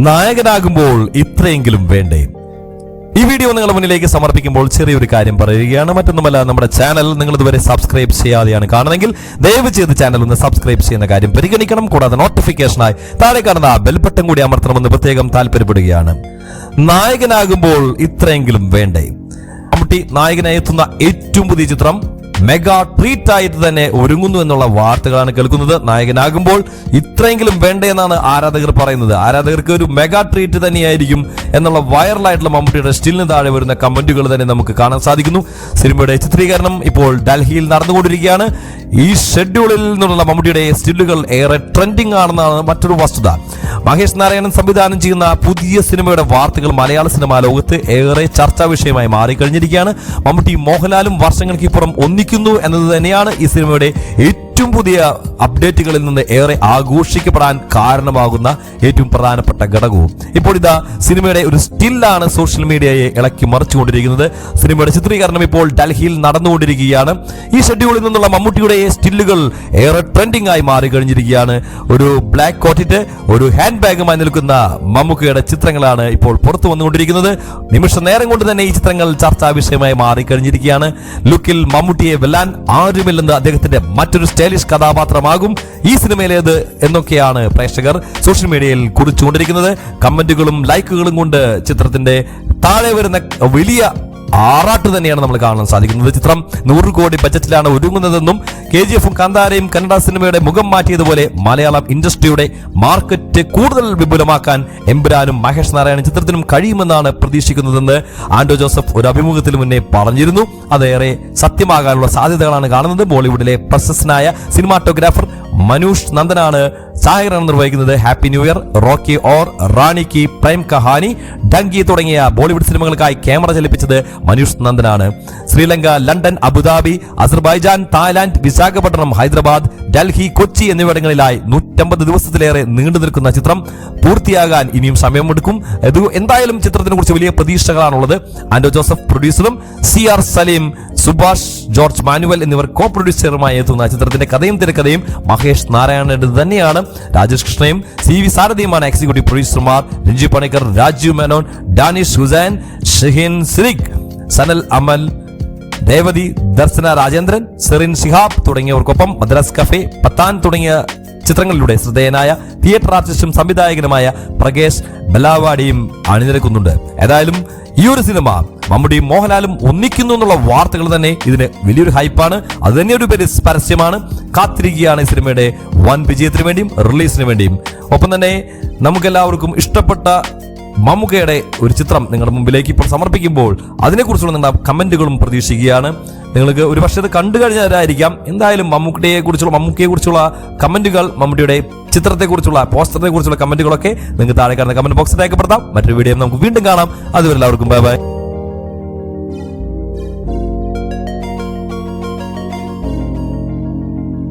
നായകനാകുമ്പോൾ ഇത്രയെങ്കിലും വേണ്ടേ? ഈ വീഡിയോ നിങ്ങളുടെ മുന്നിലേക്ക് സമർപ്പിക്കുമ്പോൾ ചെറിയൊരു കാര്യം പറയുകയാണ്. മറ്റൊന്നുമല്ല നമ്മുടെ ചാനൽ നിങ്ങൾ ഇതുവരെ സബ്സ്ക്രൈബ് ചെയ്യാതെയാണ് കാണുന്നതെങ്കിൽ ദയവ് ചെയ്ത് ചാനൽ ഒന്ന് സബ്സ്ക്രൈബ് ചെയ്യുന്ന കാര്യം പരിഗണിക്കണം. കൂടാതെ നോട്ടിഫിക്കേഷനായി താഴെ കാണുന്ന ബെൽ ബട്ടൺ കൂടി അമർത്തണമെന്ന് പ്രത്യേകം താല്പര്യപ്പെടുകയാണ്. നായകനാകുമ്പോൾ ഇത്രയെങ്കിലും വേണ്ടേ? മമ്മൂട്ടി നായകനായി എത്തുന്ന ഏറ്റവും പുതിയ ചിത്രം മെഗാ ട്രീറ്റ് ആയിട്ട് തന്നെ ഒരുങ്ങുന്നു എന്നുള്ള വാർത്തകളാണ് കേൾക്കുന്നത്. നായകനാകുമ്പോൾ ഇത്രയെങ്കിലും വേണ്ടെന്നാണ് ആരാധകർ പറയുന്നത്. ആരാധകർക്ക് ഒരു മെഗാ ട്രീറ്റ് തന്നെയായിരിക്കും എന്നുള്ള വൈറലായിട്ടുള്ള മമ്മൂട്ടിയുടെ സ്റ്റിലിന് താഴെ വരുന്ന കമന്റുകൾ തന്നെ നമുക്ക് കാണാൻ സാധിക്കുന്നു. സിനിമയുടെ ചിത്രീകരണം ഇപ്പോൾ ഡൽഹിയിൽ നടന്നുകൊണ്ടിരിക്കുകയാണ്. ഈ ഷെഡ്യൂളിൽ നിന്നുള്ള മമ്മൂട്ടിയുടെ സ്റ്റില്ലുകൾ ഏറെ ട്രെൻഡിംഗ് ആണെന്നാണ് മറ്റൊരു വസ്തുത. മഹേഷ് നാരായണൻ സംവിധാനം ചെയ്യുന്ന പുതിയ സിനിമയുടെ വാർത്തകൾ മലയാള സിനിമാ ലോകത്ത് ഏറെ ചർച്ചാ വിഷയമായി മാറിക്കഴിഞ്ഞിരിക്കുകയാണ്. മമ്മൂട്ടി മോഹൻലാലും വർഷങ്ങൾക്ക് ഇപ്പുറം ഒന്നിക്കുന്നു എന്നത് തന്നെയാണ് ഈ സിനിമയുടെ ഏറ്റവും പുതിയ അപ്ഡേറ്റുകളിൽ നിന്ന് ഏറെ ആഘോഷിക്കപ്പെടാൻ കാരണമാകുന്ന ഏറ്റവും പ്രധാനപ്പെട്ട ഘടകവും ഇപ്പോൾ ഇതാ സിനിമയുടെ ഒരു സ്റ്റില്ലാണ് സോഷ്യൽ മീഡിയയെ ഇളക്കി മറിച്ചുകൊണ്ടിരിക്കുന്നത്. സിനിമയുടെ ചിത്രീകരണം ഇപ്പോൾ ഡൽഹിയിൽ നടന്നുകൊണ്ടിരിക്കുകയാണ്. ഈ ഷെഡ്യൂളിൽ നിന്നുള്ള മമ്മൂട്ടിയുടെ സ്റ്റില്ലുകൾ ഏറെ ട്രെൻഡിംഗ് ആയി മാറി കഴിഞ്ഞിരിക്കുകയാണ് ഒരു ബ്ലാക്ക് കോട്ടിട്ട് ഒരു ഹാൻഡ് ബാഗുമായി നിൽക്കുന്ന മമ്മൂക്കയുടെ ചിത്രങ്ങളാണ് ഇപ്പോൾ പുറത്തു വന്നുകൊണ്ടിരിക്കുന്നത്. നിമിഷ നേരം കൊണ്ട് തന്നെ ഈ ചിത്രങ്ങൾ ചർച്ചാ വിഷയമായി മാറിക്കഴിഞ്ഞിരിക്കുകയാണ്. ലുക്കിൽ മമ്മൂട്ടിയെ വെല്ലാൻ ആരുമില്ലെന്ന് അദ്ദേഹത്തിന്റെ മറ്റൊരു സ്റ്റൈലിഷ് കഥാപാത്രമാകും ഈ സിനിമയിലേത് എന്നൊക്കെയാണ് പ്രേക്ഷകർ സോഷ്യൽ മീഡിയയിൽ കുറിച്ചുകൊണ്ടിരിക്കുന്നത്. കമന്റുകളും ലൈക്കുകളും കൊണ്ട് ചിത്രത്തിന്റെ താഴെ വരുന്ന വലിയ ആറാട്ട് തന്നെയാണ് നമ്മൾ കാണാൻ സാധിക്കുന്നത്. ചിത്രം നൂറ് കോടി ബജറ്റിലാണ് ഒരുങ്ങുന്നതെന്നും കെ ജി എഫും കാന്താരയും കന്നഡ സിനിമയുടെ മുഖം മാറ്റിയതുപോലെ മലയാളം ഇൻഡസ്ട്രിയുടെ മാർക്കറ്റ് കൂടുതൽ വിപുലമാക്കാൻ എമ്പുരാനും മഹേഷ് നാരായണൻ ചിത്രത്തിനും കഴിയുമെന്നാണ് പ്രതീക്ഷിക്കുന്നതെന്ന് ആൻഡോ ജോസഫ് ഒരു അഭിമുഖത്തിന് മുന്നേ പറഞ്ഞിരുന്നു. അതേറെ സത്യമാകാനുള്ള സാധ്യതകളാണ് കാണുന്നത്. ബോളിവുഡിലെ പ്രശസ്തനായ സിനിമാറ്റോഗ്രാഫർ മനൂഷ് നന്ദനാണ് സഹകരണം നിർവഹിക്കുന്നത്. Happy New Year Rocky Aur Rani Ki Prem Kahani. Dunki തുടങ്ങിയ ബോളിവുഡ് സിനിമകൾക്കായി ക്യാമറ ചലിപ്പിച്ചത് Manush നന്ദനാണ്. Sri Lanka London Abu Dhabi Azerbaijan Thailand Visakhapatnam Hyderabad Delhi Kochi എന്നിവിടങ്ങളിലായി നൂറ്റമ്പത് ദിവസത്തിലേറെ നീണ്ടു നിൽക്കുന്ന ചിത്രം പൂർത്തിയാകാൻ ഇനിയും സമയമെടുക്കും. എന്തായാലും ചിത്രത്തിനെ കുറിച്ച് വലിയ പ്രതീക്ഷകളാണുള്ളത്. ആൻഡോ ജോസഫ് പ്രൊഡ്യൂസറും സി ആർ സലീം സുഭാഷ് ജോർജ് മാനുവൽ എന്നിവർ കോ പ്രൊഡ്യൂസറുമായി എത്തുന്ന ചിത്രത്തിന്റെ കഥയും തിരക്കഥയും മഹേഷ് നാരായണന്റെ തന്നെയാണ്. രാജേഷ് കൃഷ്ണയും സി വി സാരഥിയുമാണ് എക്സിക്യൂട്ടീവ് പ്രൊഡ്യൂസർമാർ രഞ്ജി പണിക്കർ രാജീവ് മേനോൻ ഡാനിഷ് ഹുസൈൻ ഷഹീൻ സിരിഖ് സനൽ അമൽ രേവതി ദർശന രാജേന്ദ്രൻ സെറിൻ ഷിഹാബ് തുടങ്ങിയവർക്കൊപ്പം മദ്രാസ് കഫേ പത്താൻ തുടങ്ങിയ ചിത്രങ്ങളിലൂടെ ശ്രദ്ധേയനായ തിയേറ്റർ ആർട്ടിസ്റ്റും സംവിധായകനുമായ പ്രകേഷ് ബലാവാടിയും അണിനിരക്കുന്നുണ്ട്. ഏതായാലും ഈ ഒരു സിനിമ മമ്മൂടിയും മോഹൻലാലും ഒന്നിക്കുന്നു എന്നുള്ള വാർത്തകൾ തന്നെ ഇതിന് വലിയൊരു ഹൈപ്പാണ്. അത് തന്നെ ഒരു പേര് പരസ്യമാണ്. കാത്തിരിക്കുകയാണ് ഈ സിനിമയുടെ വൻ വിജയത്തിന് വേണ്ടിയും റിലീസിന് വേണ്ടിയും. ഒപ്പം തന്നെ നമുക്കെല്ലാവർക്കും ഇഷ്ടപ്പെട്ട മമ്മൂക്കയുടെ ഒരു ചിത്രം നിങ്ങളുടെ മുമ്പിലേക്ക് ഇപ്പോൾ സമർപ്പിക്കുമ്പോൾ അതിനെക്കുറിച്ചുള്ള നിങ്ങളുടെ കമന്റുകളും പ്രതീക്ഷിക്കുകയാണ്. നിങ്ങൾക്ക് ഒരു പക്ഷേ അത് കണ്ടു കഴിഞ്ഞവരായിരിക്കാം എന്തായാലും മമ്മൂക്കയെ കുറിച്ചുള്ള മമ്മൂക്കിയെ കുറിച്ചുള്ള കമന്റുകൾ മമ്മൂട്ടിയുടെ ചിത്രത്തെക്കുറിച്ചുള്ള പോസ്റ്ററിനെ കുറിച്ചുള്ള കമന്റുകളൊക്കെ നിങ്ങൾക്ക് താഴെ കാണുന്ന കമന്റ് ബോക്സിൽ രേഖപ്പെടുത്താം മറ്റൊരു വീഡിയോ നമുക്ക് വീണ്ടും കാണാം. അതുവരെ എല്ലാവർക്കും ബൈ ബൈ